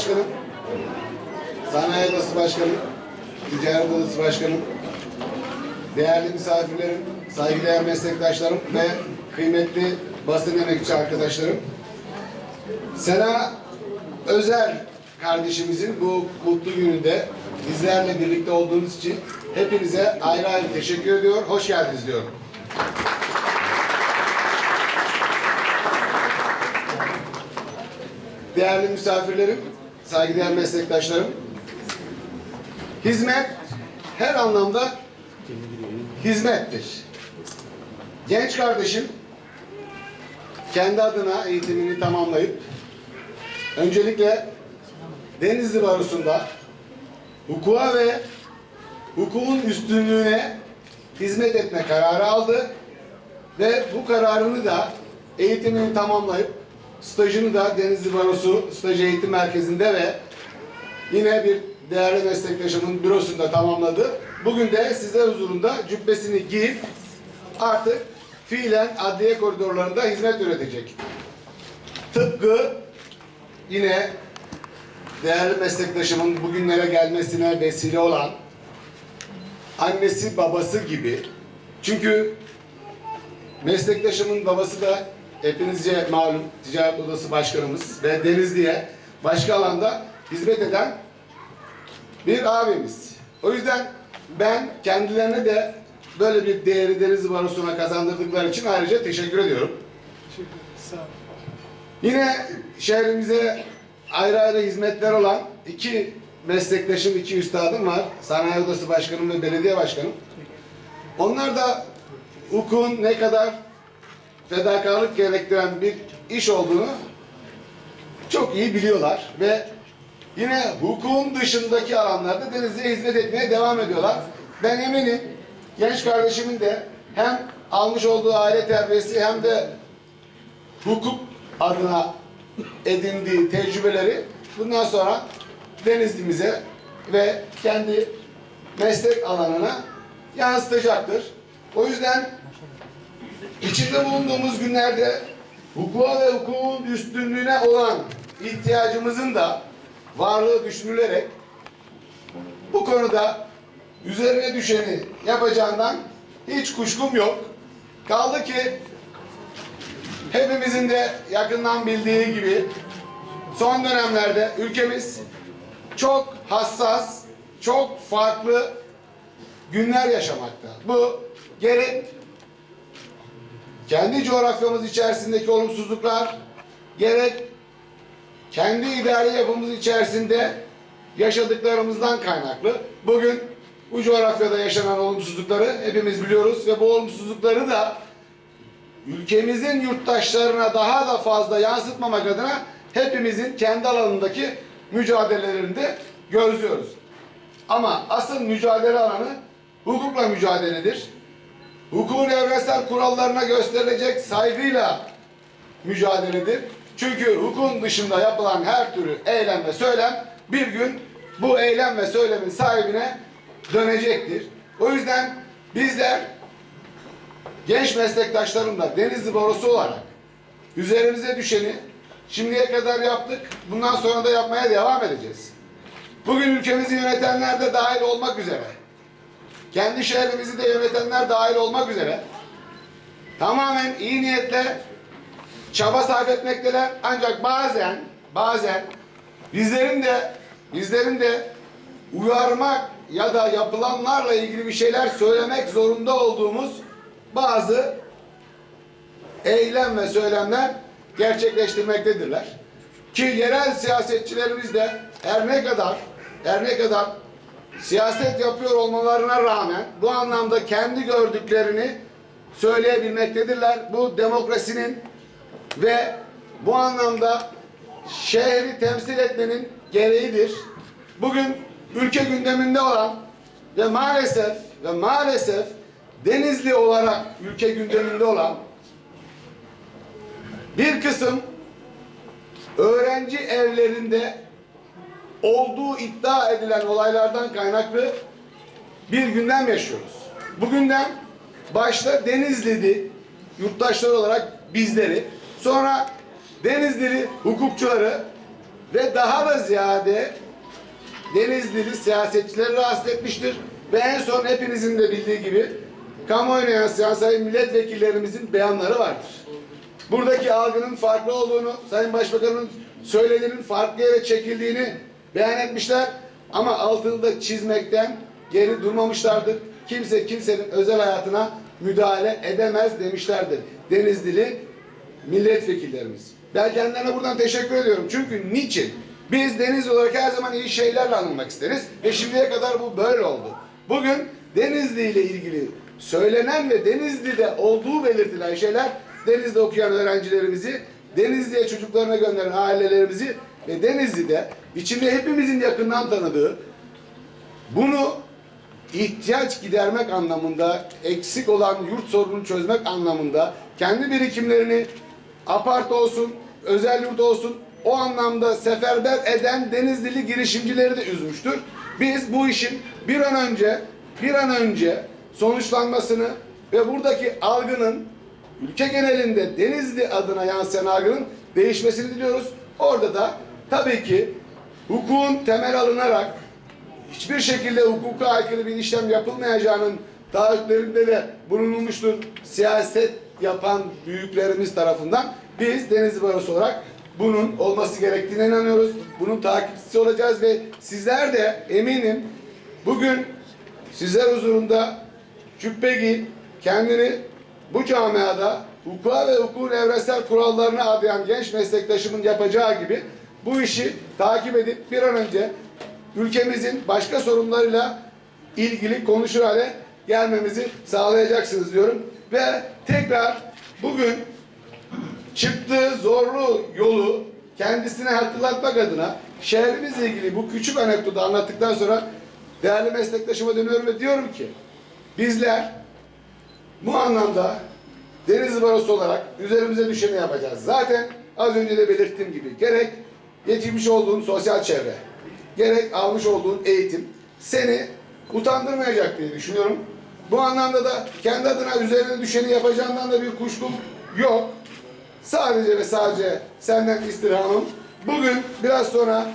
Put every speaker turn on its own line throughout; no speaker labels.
Başkanım, Sanayi Odası Başkanım, Ticaret Odası Başkanım, değerli misafirlerim, saygıdeğer meslektaşlarım ve kıymetli basın emekçi arkadaşlarım. Sena Özel kardeşimizin bu mutlu gününde bizlerle birlikte olduğunuz için hepinize ayrı ayrı teşekkür ediyor. Hoş geldiniz diyorum. Değerli misafirlerim, saygıdeğer meslektaşlarım. Hizmet her anlamda hizmettir. Genç kardeşim kendi adına eğitimini tamamlayıp öncelikle Denizli Barosu'nda hukuka ve hukukun üstünlüğüne hizmet etme kararı aldı ve bu kararını da eğitimini tamamlayıp stajını da Denizli Barosu Staj Eğitim Merkezi'nde ve yine bir değerli meslektaşımın bürosunda tamamladı. Bugün de sizler huzurunda cübbesini giyip artık fiilen adliye koridorlarında hizmet üretecek. Tıpkı yine değerli meslektaşımın bugünlere gelmesine vesile olan annesi babası gibi. Çünkü meslektaşımın babası da hepinizce malum ticaret odası başkanımız ve Denizli'ye başka alanda hizmet eden bir abimiz. O yüzden ben kendilerine de böyle bir değeri Denizli Barosu'na kazandırdıkları için ayrıca teşekkür ediyorum.
Sağ ol.
Yine şehrimize ayrı ayrı hizmetler olan iki meslektaşım, iki üstadım var. Sanayi Odası Başkanım ve Belediye Başkanım. Onlar da hukukun ne kadar fedakarlık gerektiren bir iş olduğunu çok iyi biliyorlar ve yine hukukun dışındaki alanlarda Denizli'ye hizmet etmeye devam ediyorlar. Ben eminim genç kardeşimin de hem almış olduğu aile terbiyesi hem de hukuk adına edindiği tecrübeleri bundan sonra Denizli'mize ve kendi meslek alanına yansıtacaktır. O yüzden içinde bulunduğumuz günlerde hukuka ve hukukun üstünlüğüne olan ihtiyacımızın da varlığı düşünülerek bu konuda üzerine düşeni yapacağından hiç kuşkum yok. Kaldı ki hepimizin de yakından bildiği gibi son dönemlerde ülkemiz çok hassas, çok farklı günler yaşamakta. Bu gerek kendi coğrafyamız içerisindeki olumsuzluklar, gerek kendi idari yapımız içerisinde yaşadıklarımızdan kaynaklı. Bugün bu coğrafyada yaşanan olumsuzlukları hepimiz biliyoruz ve bu olumsuzlukları da ülkemizin yurttaşlarına daha da fazla yansıtmamak adına hepimizin kendi alanındaki mücadelelerini de gözlüyoruz. Ama asıl mücadele alanı hukukla mücadeledir. Hukukun evrensel kurallarına gösterilecek saygıyla mücadeledir. Çünkü hukukun dışında yapılan her türlü eylem ve söylem bir gün bu eylem ve söylemin sahibine dönecektir. O yüzden bizler genç meslektaşlarımla Denizli Barosu olarak üzerimize düşeni şimdiye kadar yaptık. Bundan sonra da yapmaya devam edeceğiz. Bugün ülkemizi yönetenler de dahil olmak üzere, kendi şehrimizi de yönetenler dahil olmak üzere tamamen iyi niyetle çaba sarf etmekteler. Ancak bazen, bazen bizlerin de bizlerin de uyarmak ya da yapılanlarla ilgili bir şeyler söylemek zorunda olduğumuz bazı eylem ve söylemler gerçekleştirmektedirler. Ki yerel siyasetçilerimiz de her ne kadar her ne kadar siyaset yapıyor olmalarına rağmen bu anlamda kendi gördüklerini söyleyebilmektedirler. Bu demokrasinin ve bu anlamda şehri temsil etmenin gereğidir. Bugün ülke gündeminde olan ve maalesef ve maalesef Denizli olarak ülke gündeminde olan bir kısım öğrenci evlerinde olduğu iddia edilen olaylardan kaynaklı bir gündem yaşıyoruz. Bu gündem başta Denizli'di yurttaşlar olarak bizleri, sonra Denizlili hukukçuları ve daha da ziyade Denizlili siyasetçileri rahatsız etmiştir. Ve en son hepinizin de bildiği gibi kamuoyuna yansıyan sayın milletvekillerimizin beyanları vardır. Buradaki algının farklı olduğunu, Sayın Başbakan'ın söylediğinin farklı yere çekildiğini beyan etmişler. Ama altını da çizmekten geri durmamışlardır. Kimse kimsenin özel hayatına müdahale edemez demişlerdir. Denizlili milletvekillerimiz. Ben kendilerine buradan teşekkür ediyorum. Çünkü niçin? Biz Denizli olarak her zaman iyi şeylerle anılmak isteriz. Ve şimdiye kadar bu böyle oldu. Bugün Denizli ile ilgili söylenen ve Denizli'de olduğu belirtilen şeyler Denizli'de okuyan öğrencilerimizi, Denizli'ye çocuklarına gönderen ailelerimizi ve Denizli'de içinde hepimizin yakından tanıdığı bunu ihtiyaç gidermek anlamında, eksik olan yurt sorununu çözmek anlamında kendi birikimlerini apart olsun, özel yurt olsun o anlamda seferber eden Denizlili girişimcileri de üzmüştür. Biz bu işin bir an önce bir an önce sonuçlanmasını ve buradaki algının ülke genelinde Denizli adına yansıyan algının değişmesini diliyoruz. Orada da tabii ki hukukun temel alınarak hiçbir şekilde hukuka aykırı bir işlem yapılmayacağının taahhütlerinde de bulunulmuştur. Siyaset yapan büyüklerimiz tarafından biz Denizli Barosu olarak bunun olması gerektiğine inanıyoruz. Bunun takipçisi olacağız ve sizler de eminim bugün sizler huzurunda cübbe giyip kendini bu camiada hukuka ve hukukun evrensel kurallarına adayan genç meslektaşımın yapacağı gibi bu işi takip edip bir an önce ülkemizin başka sorunlarıyla ilgili konuşur hale gelmemizi sağlayacaksınız diyorum. Ve tekrar bugün çıktığı zorlu yolu kendisine hatırlatmak adına şehrimizle ilgili bu küçük anekdotu anlattıktan sonra değerli meslektaşıma dönüyorum ve diyorum ki bizler bu anlamda Denizli Barosu olarak üzerimize düşeni yapacağız. Zaten az önce de belirttiğim gibi gerek yetişmiş olduğun sosyal çevre, gerek almış olduğun eğitim seni utandırmayacak diye düşünüyorum. Bu anlamda da kendi adına üzerine düşeni yapacağından da bir kuşkum yok. Sadece ve sadece senden istirhamım. Bugün biraz sonra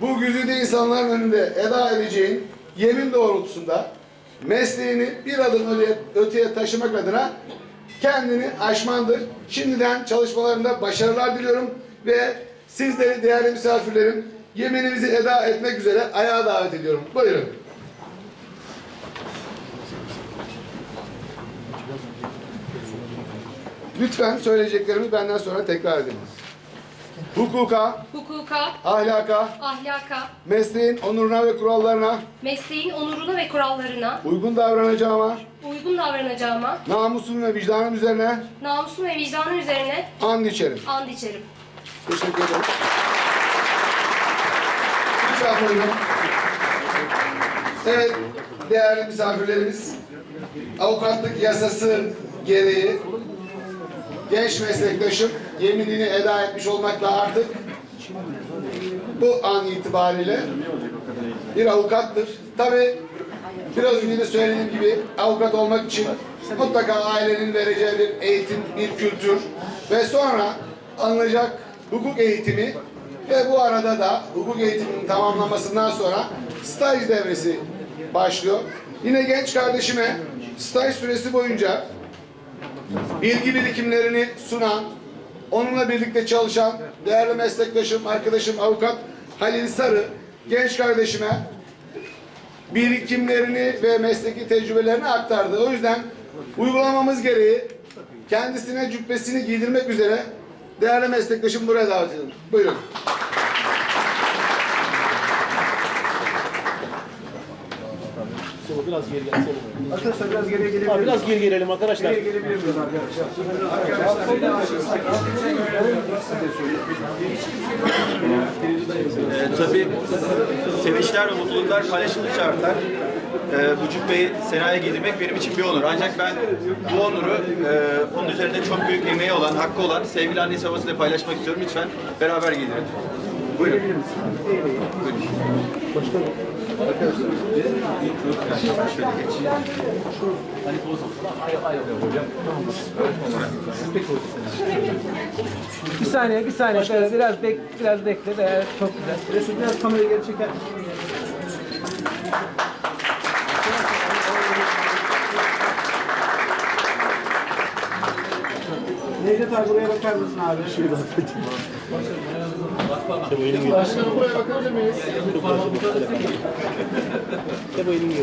bu güzide insanların önünde eda edeceğin yemin doğrultusunda mesleğini bir adım öteye, öteye taşımak adına kendini aşmandır. Şimdiden çalışmalarında başarılar diliyorum ve sizleri değerli misafirlerim yeminimizi eda etmek üzere ayağa davet ediyorum. Buyurun. Lütfen söyleyeceklerimi benden sonra tekrar ediniz. Hukuka,
hukuka,
ahlaka,
ahlaka,
mesleğin onuruna ve kurallarına
mesleğin onuruna ve kurallarına
uygun davranacağıma,
uygun davranacağıma,
namusum ve vicdanım üzerine
namusum ve vicdanım üzerine
and içerim.
and içerim.
Teşekkür ederim. Lütfen buyurun. Evet, değerli misafirlerimiz, avukatlık yasası gereği genç meslektaşım yeminini eda etmiş olmakla artık bu an itibariyle bir avukattır. Tabi biraz önce de söylediğim gibi avukat olmak için mutlaka ailenin vereceği bir eğitim, bir kültür ve sonra alınacak hukuk eğitimi ve bu arada da hukuk eğitiminin tamamlanmasından sonra staj devresi başlıyor. Yine genç kardeşime staj süresi boyunca bilgi birikimlerini sunan, onunla birlikte çalışan değerli meslektaşım, arkadaşım, avukat Halil Sarı genç kardeşime birikimlerini ve mesleki tecrübelerini aktardı. O yüzden uygulamamız gereği kendisine cübbesini giydirmek üzere değerli meslektaşım buraya davet ediyorum. Buyurun.
Biraz geri gel.
Arkadaşlar biraz geriye gelebilir
Ha,
miyiz?
biraz geri gelelim arkadaşlar.
Geriye gelebilir miyiz arkadaşlar?
Ee, tabii sevinçler ve mutluluklar paylaşıldıkça artar. Ee, bu cübbeyi Sena'ya giydirmek benim için bir onur. Ancak ben bu onuru e, onun üzerinde çok büyük emeği olan, hakkı olan sevgili annesi babasıyla paylaşmak istiyorum. Lütfen beraber giydirelim. Buyurun.
Gelebilir misin? Bir saniye, bir saniye. Şöyle biraz bek, biraz bekle. Evet, çok güzel. Biraz kamerayı geri çeker abi buraya bakar mısın abi? Şurada.
Başkanım buraya bakabilir miyiz?
İşte bu elin gibi.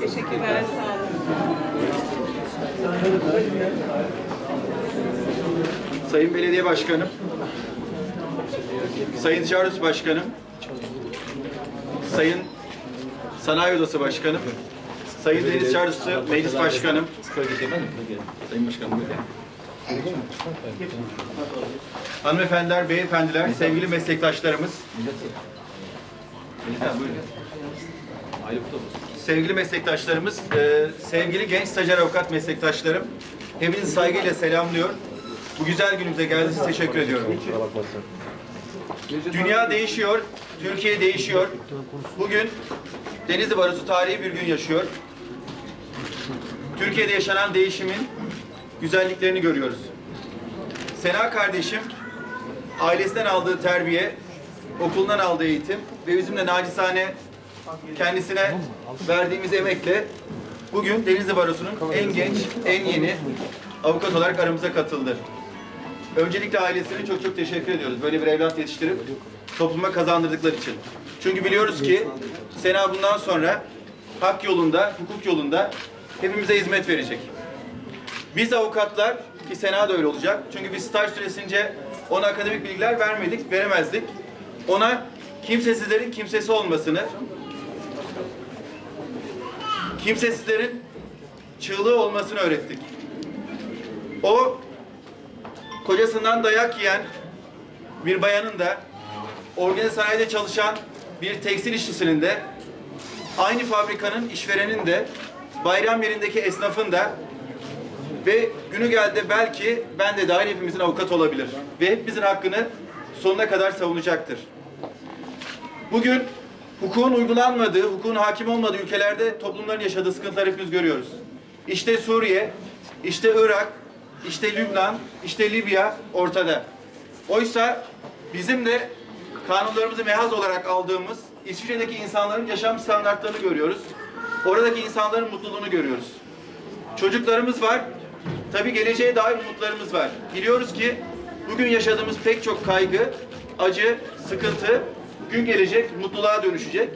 Teşekkürler, sağ olun.
Sayın Belediye Başkanım, Sayın Ticaret Başkanım, Sayın Sanayi Odası Başkanım, Sayın Deniz Ticaret Meclis Başkanım, Sayın Başkanım. Hanımefendiler, beyefendiler, sevgili meslektaşlarımız, sevgili meslektaşlarımız, e, sevgili genç stajyer avukat meslektaşlarım, hepinizi saygıyla selamlıyor. Bu güzel günümüze geldiğiniz için teşekkür ediyorum. Dünya değişiyor, Türkiye değişiyor. Bugün Denizli Barosu tarihi bir gün yaşıyor. Türkiye'de yaşanan değişimin güzelliklerini görüyoruz. Sena kardeşim ailesinden aldığı terbiye, okulundan aldığı eğitim ve bizimle nacizane kendisine verdiğimiz emekle bugün Denizli Barosu'nun en genç, en yeni avukat olarak aramıza katıldı. Öncelikle ailesine çok çok teşekkür ediyoruz. Böyle bir evlat yetiştirip topluma kazandırdıkları için. Çünkü biliyoruz ki Sena bundan sonra hak yolunda, hukuk yolunda hepimize hizmet verecek. Biz avukatlar, ki Sena da öyle olacak. Çünkü biz staj süresince ona akademik bilgiler vermedik, veremezdik. Ona kimsesizlerin kimsesi olmasını, kimsesizlerin çığlığı olmasını öğrettik. O kocasından dayak yiyen bir bayanın da organize sanayide çalışan bir tekstil işçisinin de aynı fabrikanın işverenin de bayram yerindeki esnafın da ve günü geldi belki ben de dahil hepimizin avukat olabilir. Ve hepimizin hakkını sonuna kadar savunacaktır. Bugün hukukun uygulanmadığı, hukukun hakim olmadığı ülkelerde toplumların yaşadığı sıkıntıları hepimiz görüyoruz. İşte Suriye, işte Irak, işte Lübnan, işte Libya ortada. Oysa bizim de kanunlarımızı mehaz olarak aldığımız İsviçre'deki insanların yaşam standartlarını görüyoruz. Oradaki insanların mutluluğunu görüyoruz. Çocuklarımız var. Tabii geleceğe dair umutlarımız var. Biliyoruz ki bugün yaşadığımız pek çok kaygı, acı, sıkıntı gün gelecek, mutluluğa dönüşecek.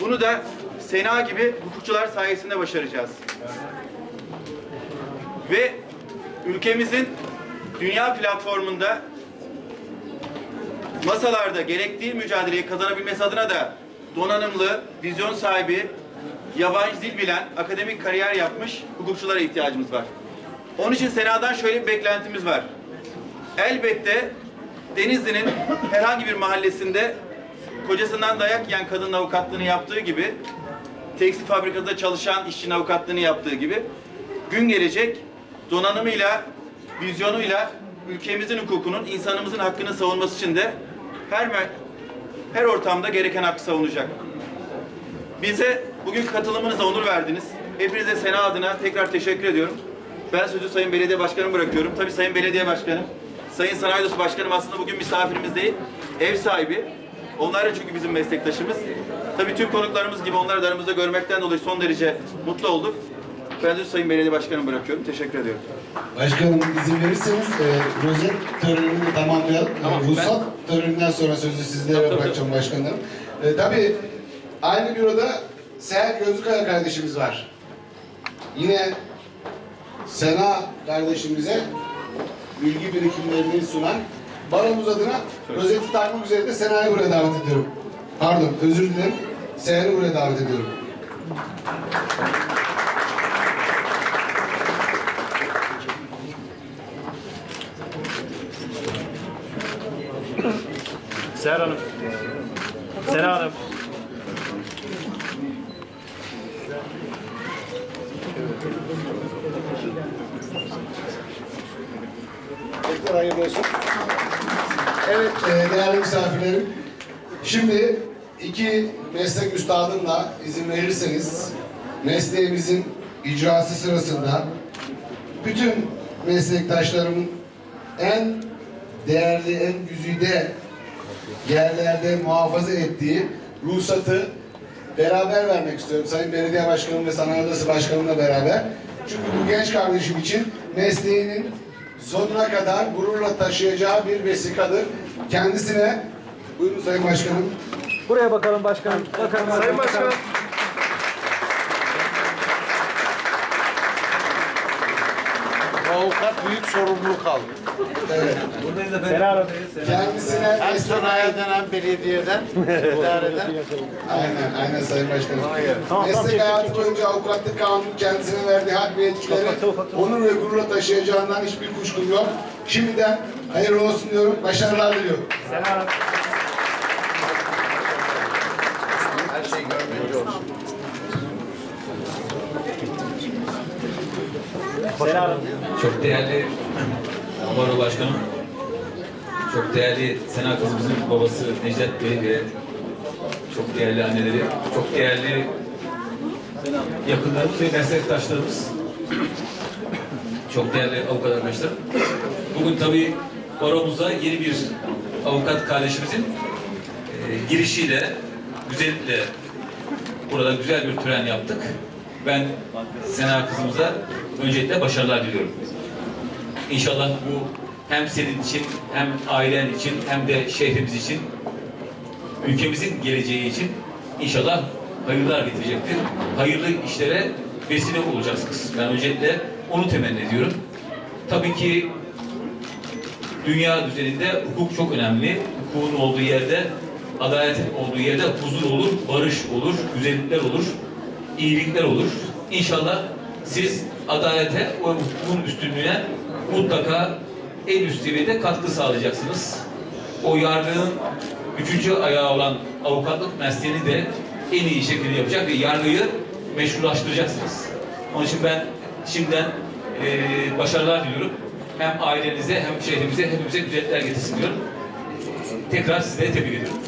Bunu da Sena gibi hukukçular sayesinde başaracağız. Ve ülkemizin dünya platformunda masalarda gerektiği mücadeleyi kazanabilmesi adına da donanımlı, vizyon sahibi, yabancı dil bilen, akademik kariyer yapmış hukukçulara ihtiyacımız var. Onun için Sena'dan şöyle bir beklentimiz var. Elbette Denizli'nin herhangi bir mahallesinde kocasından dayak yiyen kadının avukatlığını yaptığı gibi, tekstil fabrikasında çalışan işçinin avukatlığını yaptığı gibi gün gelecek donanımıyla, vizyonuyla ülkemizin hukukunun, insanımızın hakkını savunması için de her her ortamda gereken hakkı savunacak. Bize bugün katılımınıza onur verdiniz. Hepinize Sena adına tekrar teşekkür ediyorum. Ben sözü Sayın Belediye Başkanım bırakıyorum. Tabii Sayın Belediye Başkanım, Sayın Sanayi Odası Başkanım aslında bugün misafirimiz değil, ev sahibi. Onlar da çünkü bizim meslektaşımız. Tabii tüm konuklarımız gibi onları da aramızda görmekten dolayı son derece mutlu olduk. Ben sözü Sayın Belediye Başkanım bırakıyorum. Teşekkür ediyorum.
Başkanım izin verirseniz e, rozet törenini tamamlayalım. E, ruhsat töreninden sonra sözü sizlere bırakacağım başkanım. E, tabii aynı büroda Seher Gözlükaya kardeşimiz var. Yine Sena kardeşimize bilgi birikimlerini sunan baromuz adına rozeti takmak üzere de Sena'yı buraya davet ediyorum. Pardon özür dilerim. Seher'i buraya davet ediyorum.
Seher Hanım. Sera Hanım.
Tekrar hayırlı olsun. Evet e, değerli misafirlerim. Şimdi iki meslek üstadımla izin verirseniz mesleğimizin icrası sırasında bütün meslektaşlarımın en değerli, en güzide yerlerde muhafaza ettiği ruhsatı beraber vermek istiyorum. Sayın Belediye Başkanım ve Sanayi Odası Başkanımla beraber. Çünkü bu genç kardeşim için mesleğinin sonuna kadar gururla taşıyacağı bir vesikadır. Kendisine, buyurun Sayın Başkanım,
Buraya bakalım başkanım. Bakalım. Sayın Başkanım.
Avukat büyük sorumluluk aldı.
evet, kendisine
Hem sanayiden hem belediyeden, idareden.
Aynen, aynen Sayın Başkanım. Meslek hayatı boyunca avukatlık kanunu kendisine verdiği hak ve yetkileri onur ve gururla taşıyacağından hiçbir kuşkum yok. Şimdiden hayırlı olsun diyorum, başarılar diliyorum.
Her şey görmeli olsun.
Çok değerli Baro Başkanım, çok değerli Sena kızımızın babası Necdet Bey ve çok değerli anneleri, çok değerli yakınlarımız ve meslektaşlarımız, çok değerli avukat arkadaşlarım. Bugün tabii baromuza yeni bir avukat kardeşimizin e, girişiyle, güzellikle burada güzel bir tören yaptık. Ben Sena kızımıza öncelikle başarılar diliyorum. İnşallah bu hem senin için, hem ailen için, hem de şehrimiz için, ülkemizin geleceği için inşallah hayırlar getirecektir. Hayırlı işlere vesile olacaksınız. Ben öncelikle onu temenni ediyorum. Tabii ki dünya düzeninde hukuk çok önemli. Hukukun olduğu yerde, adaletin olduğu yerde huzur olur, barış olur, güzellikler olur, iyilikler olur. İnşallah siz adalete ve hukukun üstünlüğüne mutlaka en üst seviyede katkı sağlayacaksınız. O yargının üçüncü ayağı olan avukatlık mesleğini de en iyi şekilde yapacak ve yargıyı meşrulaştıracaksınız. Onun için ben şimdiden eee, başarılar diliyorum. Hem ailenize hem şehrimize hepimize güzellikler getirsin diyorum. Tekrar sizleri tebrik ediyorum.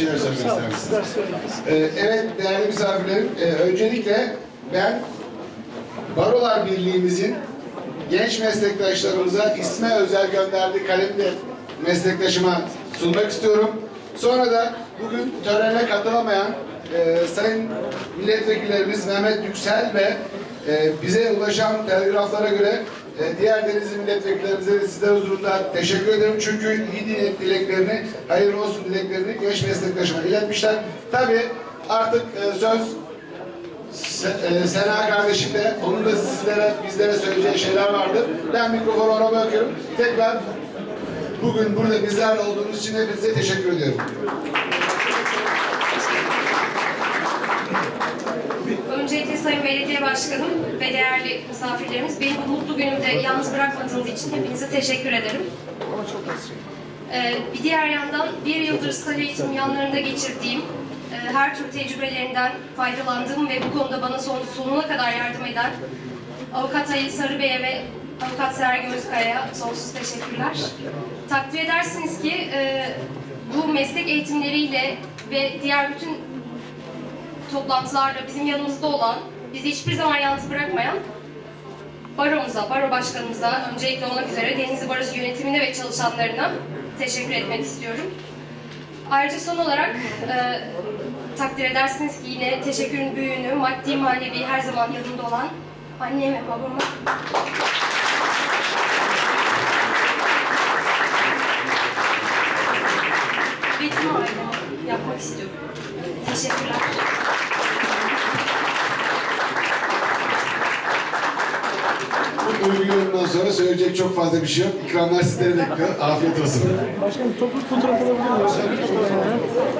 Şeyler söylemek ister misiniz? Ee, evet değerli misafirlerim, e, öncelikle ben Barolar Birliği'mizin genç meslektaşlarımıza isme özel gönderdiği kalemi de meslektaşıma sunmak istiyorum. Sonra da bugün törene katılamayan e, sayın milletvekillerimiz Mehmet Yüksel ve e, bize ulaşan telgraflara göre e, diğer Denizli milletvekillerimize de sizler huzurunda teşekkür ederim. Çünkü iyi niyet dileklerini, hayırlı olsun dileklerini genç meslektaşıma iletmişler. Tabii artık e, söz Se- e, Sena kardeşim de onun da sizlere, bizlere söyleyeceği şeyler vardır. Ben mikrofonu ona bırakıyorum. Tekrar bugün burada bizlerle olduğunuz için hepinize teşekkür ediyorum.
Öncelikle Sayın Belediye Başkanım ve değerli misafirlerimiz beni bu mutlu günümde yalnız bırakmadığınız için hepinize teşekkür ederim. Ee, bir diğer yandan bir yıldır staj eğitim yanlarında geçirdiğim e, her tür tecrübelerinden faydalandığım ve bu konuda bana son, sonuna kadar yardım eden Avukat Ali Sarıbey'e ve Avukat Sergen Özkaya'ya sonsuz teşekkürler. Takdir edersiniz ki e, bu meslek eğitimleriyle ve diğer bütün toplantılarda bizim yanımızda olan, bizi hiçbir zaman yalnız bırakmayan baromuza, baro başkanımıza, öncelikle olmak üzere Denizli Barosu yönetimine ve çalışanlarına teşekkür etmek istiyorum. Ayrıca son olarak e, takdir edersiniz ki yine teşekkürün büyüğünü maddi manevi her zaman yanımda olan annem ve babama ve tüm yapmak istiyorum. Teşekkürler.
Duygu yorumdan sonra söyleyecek çok fazla bir şey yok. İkramlar sizleri bekliyor. Afiyet olsun.
Başkanım toplu fotoğraf alabilir miyim?